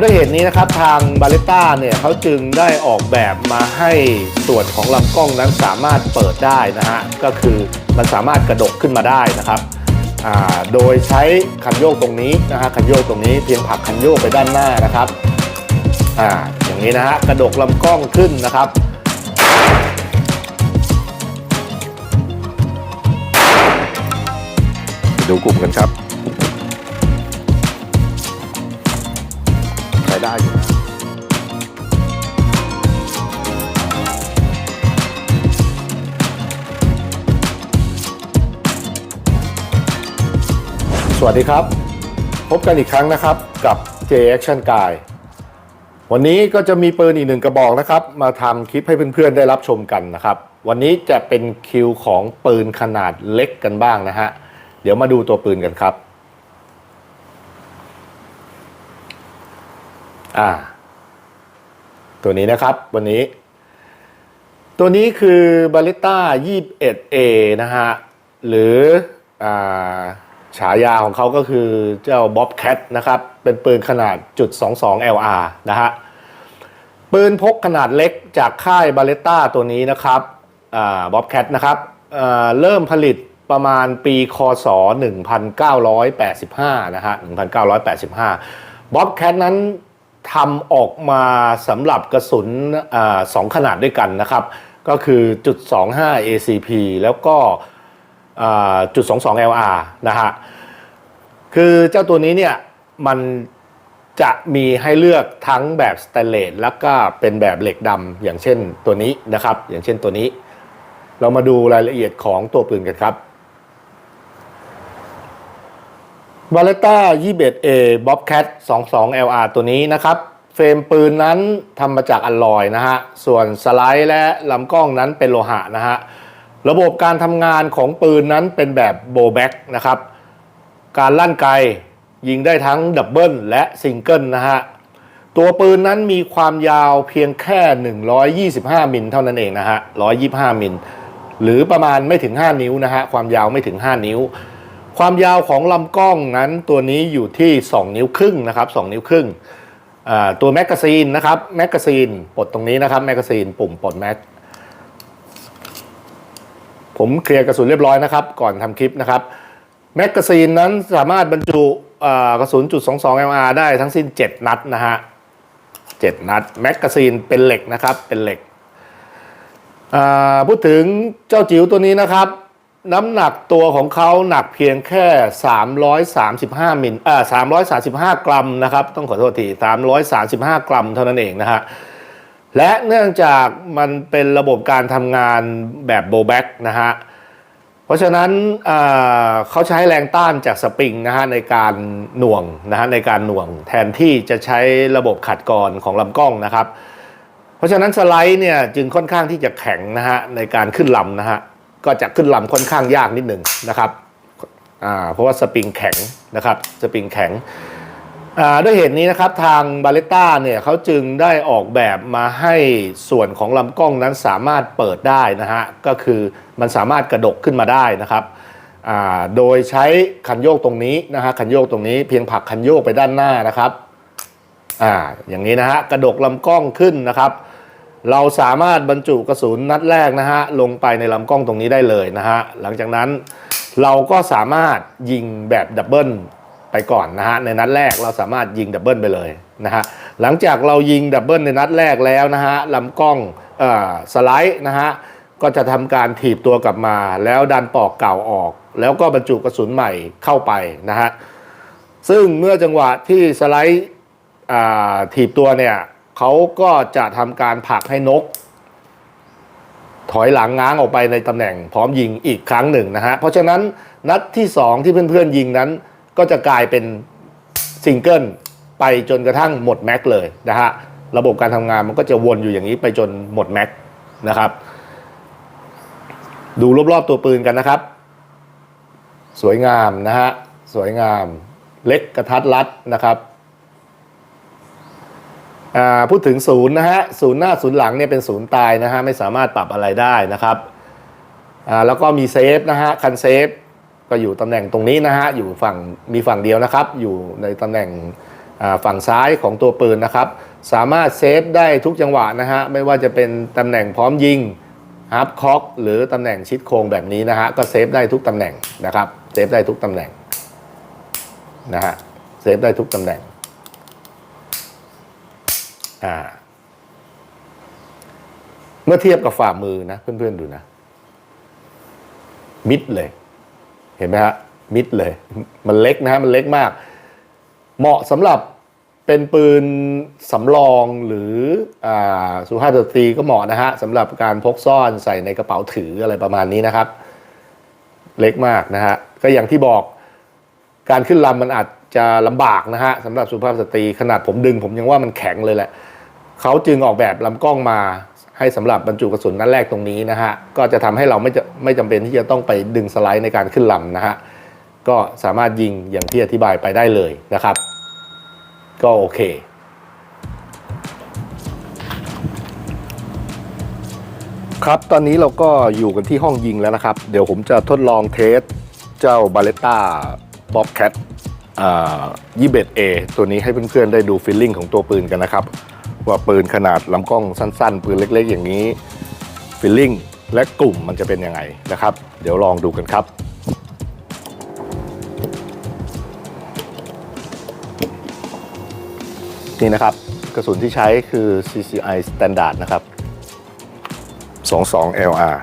ด้วยเหตุนี้นะครับทางบาเลต้าเนี่ยเขาจึงได้ออกแบบมาให้ส่วนของลำกล้องนั้นสามารถเปิดได้นะฮะก็คือมันสามารถกระดกขึ้นมาได้นะครับโดยใช้คันโยกตรงนี้นะฮะคันโยกตรงนี้เพียงผลักคันโยกไปด้านหน้านะครับอ่าอย่างนี้นะฮะกระดกลำกล้องขึ้นนะครับดูกลุ่มกันครับ ได้อยู่นะสวัสดีครับ พบกันอีกครั้งนะครับกับ J Action Guy วันนี้ก็จะมีปืนอีกหนึ่งกระบอกนะครับ มาทำคลิปให้เพื่อนๆได้รับชมกันนะครับ วันนี้จะเป็นคิวของปืนขนาดเล็กกันบ้างนะฮะ เดี๋ยวมาดูตัวปืนกันครับ อ่า ตัวนี้นะครับวันนี้ ตัวนี้คือ b a l l e t t a 21A นะฮะ หรืออฉายาของเขาก็คือเจ้า Bobcat นะครับ เป็นปืนขนาดจุด22 LR นะฮะ ปืนพกขนาดเล็กจากค่าย b a l l e t t a ตัวนี้นะครับบ๊อบแคทนะครับ เริ่มผลิตประมาณปีคศ 1985 นะฮะ 1985 บ๊อบแคทนั้น ทำออกมาสำหรับกระสุนอสองขนาดด้วยกันนะครับ ก็คือจุด25 ACP แล้วก็จุด22 LR นะฮะคือเจ้าตัวนี้เนี่ยมันจะมีให้เลือกทั้งแบบสแตนเลสแล้วก็เป็นแบบเหล็กดำอย่างเช่นตัวนี้นะครับ อย่างเช่นตัวนี้ เรามาดูรายละเอียดของตัวปืนกันครับ v a l e t t a 21A Bobcat 22 LR ตัวนี้นะครับ เฟรมปืนนั้นทำมาจากอลลอยนะฮะ ส่วนสไลด์และลำกล้องนั้นเป็นโลหะนะฮะ ระบบการทำงานของปืนนั้นเป็นแบบโบแบ็กนะครับ การลั่นไกยิงได้ทั้งดับเบิลและซิงเกิลนะฮะ ตัวปืนนั้นมีความยาวเพียงแค่ 125 มิลเท่านั้นเองนะฮะ 125 มิลหรือประมาณไม่ถึง 5 นิ้วนะฮะ ความยาวไม่ถึง 5 นิ้ว ความยาวของลำกล้องนั้นตัวนี้อยู่ที่ 2 นิ้วครึ่งนะครับ 2 นิ้วครึ่งตัวแมกกาซีนนะครับแมกกาซีนปลดตรงนี้นะครับแมกกาซีนปุ่มปลดแม็กผมเคลียร์กระสุนเรียบร้อยนะครับ ก่อนทำคลิปนะครับแมกกาซีนนั้นสามารถบรรจุกระสุนจุด22 MR ได้ทั้งสิ้น 7 นัดนะฮะ7นัดแมกกาซีนเป็นเหล็กนะครับเป็นเหล็กพูดถึงเจ้าจิ๋วตัวนี้นะครับ น้ำหนักตัวของเขาหนักเพียงแค่ 335มิลอ่อ335 กรัมนะครับ ต้องขอโทษที335 กรัมเท่านั้นเองนะฮะ และเนื่องจากมันเป็นระบบการทำงานแบบโบแบ็กนะฮะ เพราะฉะนั้นเขาใช้แรงต้านจากสปริงนะฮะในการหน่วงนะฮะในการหน่วง แทนที่จะใช้ระบบขัดกรของลำกล้องนะครับ เพราะฉะนั้นสไลด์เนี่ยจึงค่อนข้างที่จะแข็งนะฮะในการขึ้นลำนะฮะ ก็จะขึ้นลำค่อนข้างยากนิดหนึ่งนะครับเพราะว่าสปริงแข็งนะครับสปริงแข็งด้วยเหตุนี้นะครับทางบาเลต้าเนี่ยเขาจึงได้ออกแบบมาให้ส่วนของลำกล้องนั้นสามารถเปิดได้นะฮะก็คือมันสามารถกระดกขึ้นมาได้นะครับโดยใช้คันโยกตรงนี้นะฮะคันโยกตรงนี้เพียงผลักคันโยกไปด้านหน้านะครับอ่าอย่างนี้นะฮะกระดกลำกล้องขึ้นนะครับ เราสามารถบรรจุกระสุนนัดแรกนะฮะลงไปในลำกล้องตรงนี้ได้เลยนะฮะหลังจากนั้นเราก็สามารถยิงแบบดับเบิลไปก่อนนะฮะในนัดแรกเราสามารถยิงดับเบิลไปเลยนะฮะหลังจากเรายิงดับเบิลในนัดแรกแล้วนะฮะลำกล้องอสไลด์นะฮะก็จะทำการถีบตัวกลับมา แล้วดันปอกเก่าออก แล้วก็บรรจุกระสุนใหม่เข้าไปนะฮะซึ่งเมื่อจังหวะที่สไลด์ถีบตัวเนี่ย เขาก็จะทำการผลักให้นก ถอยหลังง้างออกไปในตำแหน่งพร้อมยิงอีกครั้งหนึ่งนะฮะ เพราะฉะนั้นนัดที่ 2 ที่เพื่อนๆยิงนั้น ก็จะกลายเป็นซิงเกิลไปจนกระทั่งหมดแม็กเลยนะฮะ ระบบการทำงานมันก็จะวนอยู่อย่างนี้ไปจนหมดแม็กนะครับ ดูรอบๆตัวปืนกันนะครับ สวยงามนะฮะ สวยงามเล็กกระทัดรัดนะครับ พูดถึงศูนย์นะฮะศูนย์หน้าศูนย์หลังเนี่ยเป็นศูนย์ตายนะฮะไม่สามารถปรับอะไรได้นะครับแล้วก็มีเซฟนะฮะคันเซฟก็อยู่ตำแหน่งตรงนี้นะฮะอยู่ฝั่งมีฝั่งเดียวนะครับ อยู่ในตำแหน่งฝั่งซ้ายของตัวปืนนะครับ สามารถเซฟได้ทุกจังหวะนะฮะไม่ว่าจะเป็นตำแหน่งพร้อมยิงฮาร์ปคอกหรือตำแหน่งชิดโค้งแบบนี้นะฮะก็เซฟได้ทุกตำแหน่งนะครับเซฟได้ทุกตำแหน่งนะฮะเซฟได้ทุกตำแหน่ง อ่า เมื่อเทียบกับฝ่ามือนะเพื่อนๆดูนะ มิดเลย เห็นไหมฮะ มิดเลย มันเล็กนะฮะมันเล็กมาก เหมาะสำหรับเป็นปืนสำรองหรืออาสุภาพสตรีก็เหมาะนะฮะสำหรับการพกซ่อนใส่ในกระเป๋าถืออะไรประมาณนี้นะครับ เล็กมากนะฮะก็อย่างที่บอกการขึ้นลำมันอาจจะลำบากนะฮะสำหรับสุภาพสตรีขนาดผมดึง ผมยังว่ามันแข็งเลยแหละ เขาจึงออกแบบลำกล้องมาให้สำหรับบรรจุกระสุนนัดแรกตรงนี้นะฮะ ก็จะทำให้เราไม่จะไม่จำเป็นที่จะต้องไปดึงสไลด์ในการขึ้นลำนะฮะ ก็สามารถยิงอย่างที่อธิบายไปได้เลยนะครับ ก็โอเคครับ ตอนนี้เราก็อยู่กันที่ห้องยิงแล้วนะครับ เดี๋ยวผมจะทดลองเทสเจ้าบาเลต้าบ๊อบแคทยี่เบเอตัวนี้ให้เพื่อนๆได้ดูฟีลลิ่งของตัวปืนกันนะครับ ว่าปืนขนาดลำกล้องสั้น ๆ ปืนเล็ก ๆ อย่างนี้ฟิลลิ่งและกลุ่มมันจะเป็นยังไงนะครับ เดี๋ยวลองดูกันครับนี่นะครับกระสุนที่ใช้คือ CCI Standard นะครับ 22 LR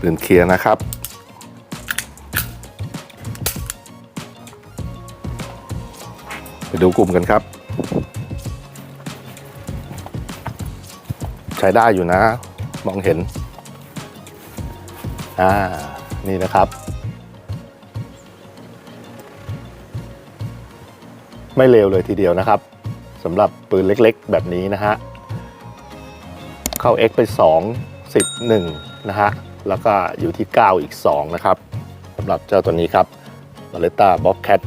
ปืนเคลียร์นะครับ ไปดูกลุ่มกันครับ ใช้ได้อยู่นะ มองเห็น อ่า นี่นะครับ ไม่เลวเลยทีเดียวนะครับสำหรับปืนเล็กๆ แบบนี้นะฮะ เข้า X ไป 2 10 1นะฮะแล้วก็อยู่ที่ 9 อีก 2 นะครับสำหรับเจ้าตัวนี้ครับ b a l e t t a Bobcat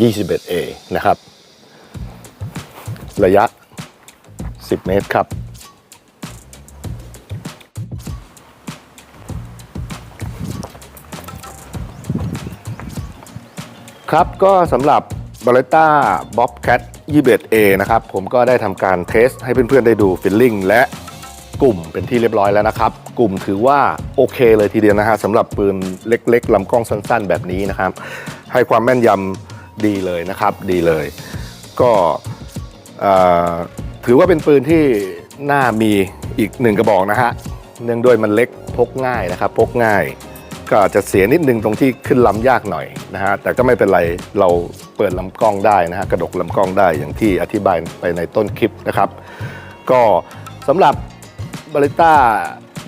21A นะครับ ระยะ 10 เมตรครับ ครับก็สำหรับ b a l e t t a Bobcat 21A นะครับ ผมก็ได้ทำการเทสให้เพื่อนๆได้ดูฟิลลิ่งและ กลุ่มเป็นที่เรียบร้อยแล้วนะครับ กลุ่มถือว่าโอเคเลยทีเดียวนะฮะสำหรับปืนเล็กๆลำกล้องสั้นๆ แบบนี้นะครับ ให้ความแม่นยำดีเลยนะครับ ดีเลย ก็ถือว่าเป็นปืนที่น่ามีอีกหนึ่งกระบอกนะฮะเนื่องด้วยมันเล็กพกง่ายนะครับ พกง่าย ก็จะเสียนิดนึงตรงที่ขึ้นลำยากหน่อยนะฮะแต่ก็ไม่เป็นไรเราเปิดลำกล้องได้นะฮะกระดกลำกล้องได้อย่างที่อธิบายไปในต้นคลิปนะครับ ก็สำหรับ บริต้า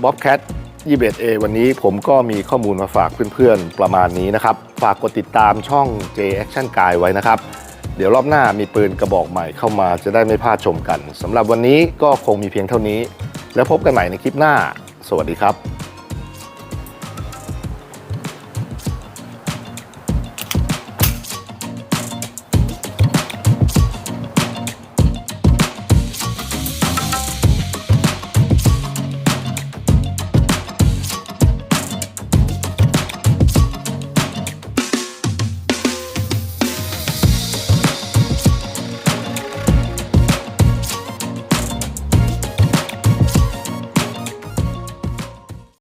บ๊อบแคท 21A วันนี้ผมก็มีข้อมูลมาฝากเพื่อนๆ ประมาณนี้นะครับ ฝากกดติดตามช่อง J Action Guy ไว้นะครับ เดี๋ยวรอบหน้ามีปืนกระบอกใหม่เข้ามาจะได้ไม่พลาดชมกันสำหรับวันนี้ก็คงมีเพียงเท่านี้ แล้วพบกันใหม่ในคลิปหน้า สวัสดีครับ